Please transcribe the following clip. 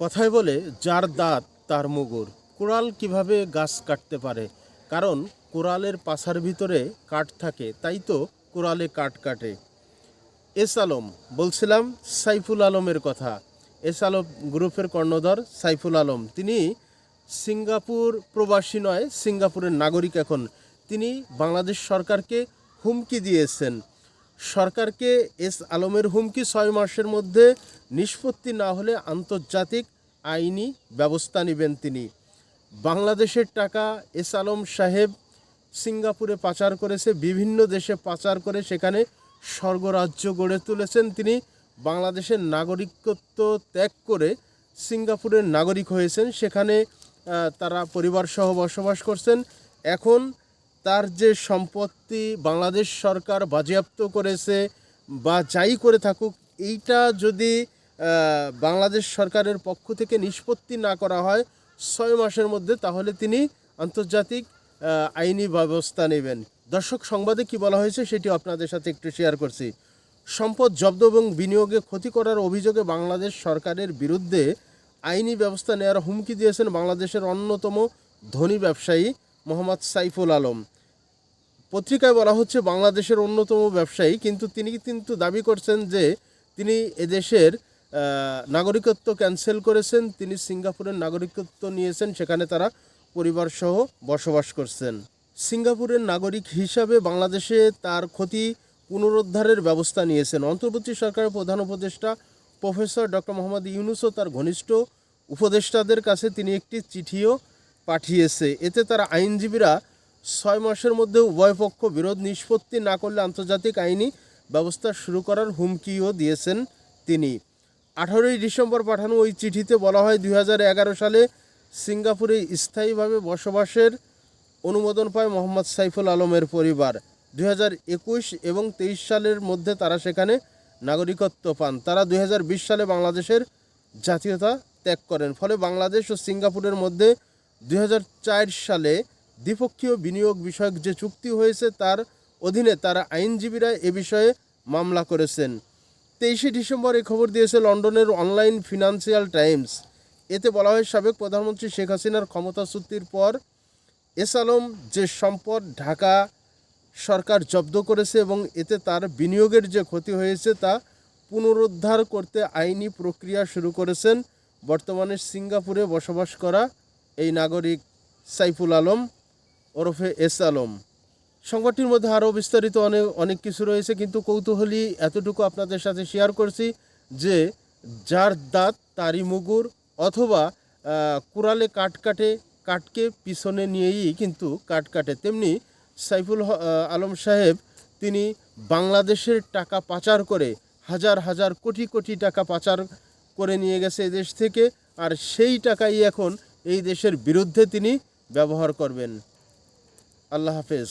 কথায় বলে, যার দাঁত, তার মুগুর। কোরাল কীভাবে গাছ কাটতে পারে? কারণ কোরালের পাশার ভিতরে কাঠ থাকে, তাই তো কোরালে কাঠ কাটে। এস আলম, বলছিলাম সাইফুল আলমের কথা। এস আলম গ্রুপের কর্ণধর সাইফুল আলম। তিনি সিঙ্গাপুর প্রবাসী নয়, সিঙ্গাপুরের নাগরিক এখন। তিনি বাংলাদেশ সরকারকে হুমকি দিয়েছেন। সরকারকে এস আলমের হুমকি ছয় মাসের মধ্যে নিষ্পত্তি না হলে আন্তর্জাতিক আইনি ব্যবস্থা নেবেন তিনি। বাংলাদেশের টাকা এস আলম সাহেব সিঙ্গাপুরে পাচার করেছে, বিভিন্ন দেশে পাচার করে সেখানে স্বর্গরাজ্য গড়ে তুলেছেন তিনি। বাংলাদেশের নাগরিকত্ব ত্যাগ করে সিঙ্গাপুরের নাগরিক হয়েছেন, সেখানে তারা পরিবার সহ বসবাস করছেন। এখন তার যে সম্পত্তি বাংলাদেশ সরকার বাজেয়াপ্ত করেছে বা যাই করে থাকুক, এইটা যদি বাংলাদেশ সরকারের পক্ষ থেকে নিষ্পত্তি না করা হয় ছয় মাসের মধ্যে, তাহলে তিনি আন্তর্জাতিক আইনি ব্যবস্থা নেবেন। দর্শক, সংবাদে কি বলা হয়েছে সেটি আপনাদের সাথে একটু শেয়ার করছি। সম্পদ জব্দ এবং বিনিয়োগে ক্ষতি করার অভিযোগে বাংলাদেশ সরকারের বিরুদ্ধে আইনি ব্যবস্থা নেওয়ার হুমকি দিয়েছেন বাংলাদেশের অন্যতম ধনী ব্যবসায়ী মোহাম্মদ সাইফুল আলম। পত্রিকায় বলা হচ্ছে, বাংলাদেশের অন্যতম ব্যবসায়ী, কিন্তু তিনি কিন্তু দাবি করছেন যে তিনি এদেশের নাগরিকত্ব ক্যান্সেল করেছেন, তিনি সিঙ্গাপুরের নাগরিকত্ব নিয়েছেন, সেখানে তারা পরিবার সহ বসবাস করছেন। সিঙ্গাপুরের নাগরিক হিসাবে বাংলাদেশে তার ক্ষতি পুনরুদ্ধারের ব্যবস্থা নিয়েছেন। অন্তর্বর্তী সরকারের প্রধান উপদেষ্টা প্রফেসর ডক্টর মোহাম্মদ ইউনুসও তার ঘনিষ্ঠ উপদেষ্টাদের কাছে তিনি একটি চিঠিও পাঠিয়েছে। এতে তারা আইনজীবীরা ছয় মাসের মধ্যে উভয় পক্ষ বিরোধ নিষ্পত্তি না করলে আন্তর্জাতিক আইনি ব্যবস্থা শুরু করার হুমকিও দিয়েছেন তিনি। আঠারোই ডিসেম্বর পাঠানো ওই চিঠিতে বলা হয় দুই হাজার এগারো সালে সিঙ্গাপুরে স্থায়ীভাবে বসবাসের অনুমোদন পায় মোহাম্মদ সাইফুল আলমের পরিবার। দু হাজার একুশ এবং তেইশ সালের মধ্যে তারা সেখানে নাগরিকত্ব পান। তারা দুই হাজার বিশ সালে বাংলাদেশের জাতীয়তা ত্যাগ করেন। ফলে বাংলাদেশ ও সিঙ্গাপুরের মধ্যে দুই হাজার চার সালে দ্বিপক্ষীয় বিনিয়োগ বিষয়ক যে চুক্তি হয়েছে, তার অধীনে তারা আইনজীবীরা এ বিষয়ে মামলা করেছেন। তেইশে ডিসেম্বর এই খবর দিয়েছে লন্ডনের অনলাইন ফিনান্সিয়াল টাইমস। এতে বলা হয়, সাবেক প্রধানমন্ত্রী শেখ হাসিনার ক্ষমতাচ্যুতির পর এস আলম যে সম্পদ ঢাকা সরকার জব্দ করেছে এবং এতে তার বিনিয়োগের যে ক্ষতি হয়েছে তা পুনরুদ্ধার করতে আইনি প্রক্রিয়া শুরু করেছেন বর্তমানে সিঙ্গাপুরে বসবাস করা এই নাগরিক সাইফুল আলম ওরফে এস আলম। সংবাদটির মধ্যে আরও বিস্তারিত অনেক অনেক কিছু রয়েছে, কিন্তু কৌতূহলী এতটুকু আপনাদের সাথে শেয়ার করছি যে যার দাঁত, তারই মুগুর অথবা কুড়ালে কাট কাটে কাটকে পিছনে নিয়েই কিন্তু কাট কাটে। তেমনি সাইফুল আলম সাহেব তিনি বাংলাদেশের টাকা পাচার করে হাজার হাজার কোটি কোটি টাকা পাচার করে নিয়ে গেছে দেশ থেকে আর সেই টাকাই এখন এই দেশের বিরুদ্ধে তিনি ব্যবহার করবেন। আল্লাহ হাফেজ।